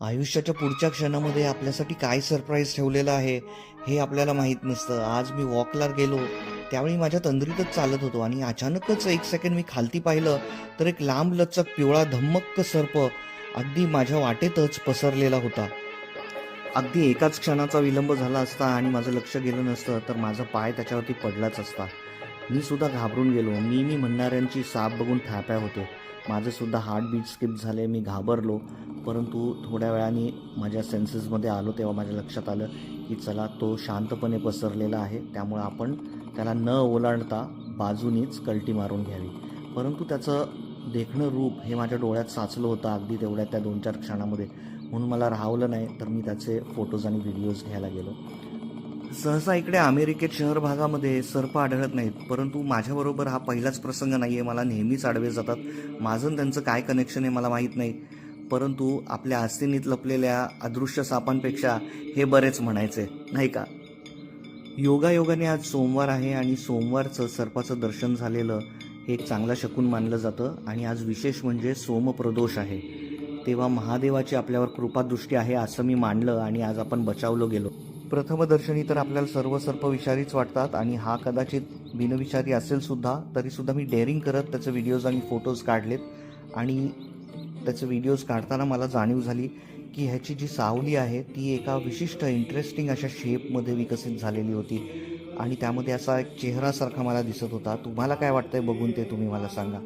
आयुष्याच्या पुढच्या क्षणामध्ये आपल्यासाठी काय सरप्राईज ठेवलेलं आहे हे आपल्याला माहीत नसतं. आज मी वॉकला गेलो त्यावेळी माझ्या तंद्रीतच चालत होतो आणि अचानकच एक सेकंड मी खालती पाहिलं तर एक लांब लचक पिवळा धम्मक्क सर्प अगदी माझ्या वाटेतच पसरलेला होता. अगदी एकाच क्षणाचा विलंब झाला असता आणि माझं लक्ष गेलं नसतं तर माझा पाय त्याच्यावरती पडलाच असता. मी सुद्धा घाबरून गेलो. मी मी म्हणणाऱ्यांची साप बघून थाप्या होतो. माझं सुद्धा हार्टबीट स्किप झाले. मी घाबरलो. परंतु थोड्या वेळाने माझ्या सेन्सेसमध्ये आलो तेव्हा माझ्या लक्षात आलं की चला तो शांतपणे पसरलेला आहे. त्यामुळे आपण त्याला न ओलांडता बाजूनीच कल्टी मारून घ्यावी. परंतु त्याचं देखणं रूप हे माझ्या डोळ्यात साचलं होतं अगदी तेवढ्या त्या दोन चार क्षणामध्ये. म्हणून मला राहवलं नाही तर मी त्याचे फोटोज आणि व्हिडिओज घ्यायला गेलो. सहसा इकडे अमेरिकेत शहर भागामध्ये सर्प आढळत नाहीत परंतु माझ्याबरोबर हा पहिलाच प्रसंग नाही आहे मला नेहमीच आडवे जातात. माझं त्यांचं काय कनेक्शन आहे मला माहीत नाही. परंतु आपल्या हस्तिनीत लपलेल्या अदृश्य सापांपेक्षा हे बरेच म्हणायचे नाही का? योगायोगाने आज सोमवार आहे आणि सोमवारचं सर्पाचं दर्शन झालेलं हे एक चांगला शकून मानलं जातं आणि आज विशेष म्हणजे सोमप्रदोष आहे. तेव्हा महादेवाची आपल्यावर कृपादृष्टी आहे असं मी मानलं आणि आज आपण बचावलो गेलो. प्रथमदर्शनी तर आपल्याला सर्व सर्प विषारीच वाटतात आणि हा कदाचित बिनविषारी असेल सुद्धा तरीसुद्धा मी डेअरिंग करत त्याचे व्हिडिओज आणि फोटोज काढलेत. आणि त्याचे व्हिडिओज काढताना मला जाणीव झाली की ह्याची जी सावली आहे ती एका विशिष्ट इंटरेस्टिंग अशा शेपमध्ये विकसित झालेली होती. आणि त्यामध्ये असा एक चेहरासारखा मला दिसत होता. तुम्हाला काय वाटतंय बघून ते तुम्ही मला सांगा.